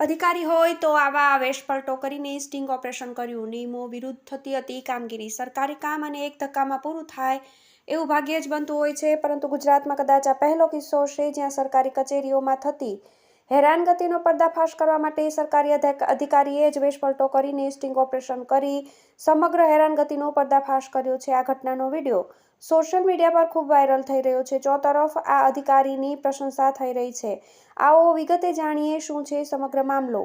અધિકારી હોય તો આવા વેશપલટો કરીને સ્ટિંગ ઓપરેશન કર્યું. નિયમો વિરુદ્ધ થતી હતી કામગીરી. સરકારી કામ અને એક ધક્કામાં પૂરું થાય એવું ભાગ્યે જ બનતું હોય છે. પરંતુ ગુજરાતમાં કદાચ આ પહેલો કિસ્સો છે જ્યાં સરકારી કચેરીઓમાં થતી હેરાનગતિનો પર્દાફાશ કરવા માટે સરકારી અધા- અધિકારીએ જ વેશપલટો કરીને સ્ટિંગ ઓપરેશન કરી સમગ્ર હેરાનગતિનો પર્દાફાશ કર્યો છે. આ ઘટનાનો વીડિયો સોશિયલ મીડિયા પર ખૂબ વાયરલ થઈ રહ્યો છે. ચોતરફ આ અધિકારીની પ્રશંસા થઈ રહી છે, આવો વિગતે જાણીએ શું છે સમગ્ર મામલો.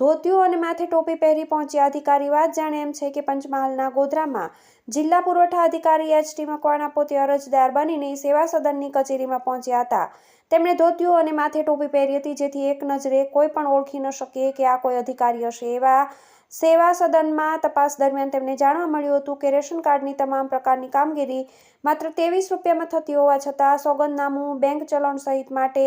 ધોતિયું અને માથે ટોપી પહેરી પહોંચ્યા અધિકારી વાત જાણે એમ છે કે પંચમહાલના ગોધરામાં જિલ્લા પુરવઠા અધિકારી એચટી મકવાણા પોતે અરજદાર બનીને સેવા સદનની કચેરીમાં પહોંચ્યા હતા. તેમણે ધોતિયું અને માથે ટોપી પહેરી હતી જેથી એક નજરે કોઈ પણ ઓળખી ન શકે કે આ કોઈ અધિકારી હશે એવા સેવા સદનમાં તપાસ દરમિયાન તેમને જાણવા મળ્યું હતું કે રેશન કાર્ડની તમામ પ્રકારની કામગીરી માત્ર ત્રેવીસ રૂપિયામાં થતી હોવા છતાં સોગંદનામું બેંક ચલણ સહિત માટે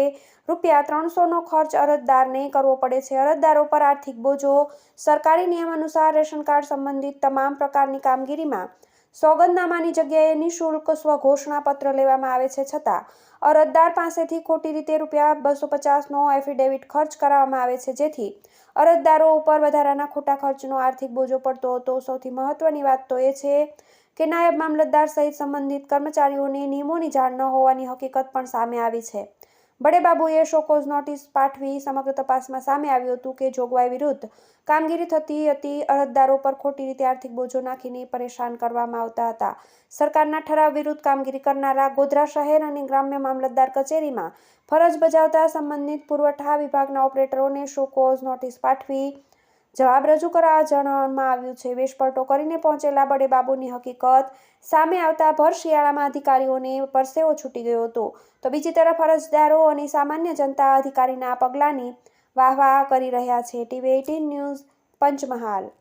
રૂપિયા ત્રણસોનો ખર્ચ અરજદારને કરવો પડે છે. અરજદારો પર આર્થિક બોજો, સરકારી નિયમ અનુસાર રેશન કાર્ડ સંબંધિત તમામ પ્રકારની કામગીરીમાં સોગંદનામાની જગ્યાએ નિઃશુલ્ક સ્વઘોષણાપત્ર લેવામાં આવે છે છતાં અરજદાર પાસેથી ખોટી રીતે રૂપિયા બસો પચાસનો એફિડેવિટ ખર્ચ કરાવવામાં આવે છે. જેથી અરજદારો ઉપર વધારાના ખોટા ખર્ચનો આર્થિક બોજો પડતો હતો. સૌથી મહત્વની વાત તો એ છે કે નાયબ મામલતદાર સહિત સંબંધિત કર્મચારીઓને નિયમોની જાણ ન હોવાની હકીકત પણ સામે આવી છે. બડેબાબુએ શોકોઝ નોટિસ પાઠવી સમગ્ર તપાસમાં સામે આવ્યું હતું કે જોગવાઈ વિરુદ્ધ કામગીરી થતી હતી, અરજદારો પર ખોટી રીતે આર્થિક બોજો નાખીને પરેશાન કરવામાં આવતા હતા. સરકારના ઠરાવ વિરુદ્ધ કામગીરી કરનારા ગોધરા શહેર અને ગ્રામ્ય મામલતદાર કચેરીમાં ફરજ બજાવતા સંબંધિત પુરવઠા વિભાગના ઓપરેટરોને શોકોઝ નોટિસ પાઠવી જવાબ રજૂ કરવા જણાવવામાં આવ્યું છે. વેશપલટો કરીને પહોંચેલા બડે બાબુની હકીકત સામે આવતા ભર શિયાળામાં અધિકારીઓને પરસેવો છૂટી ગયો હતો. તો બીજી તરફ અરજદારો અને સામાન્ય જનતા અધિકારીના પગલાંની વાહ વાહ કરી રહ્યા છે. TV eighteen news Panchmahal.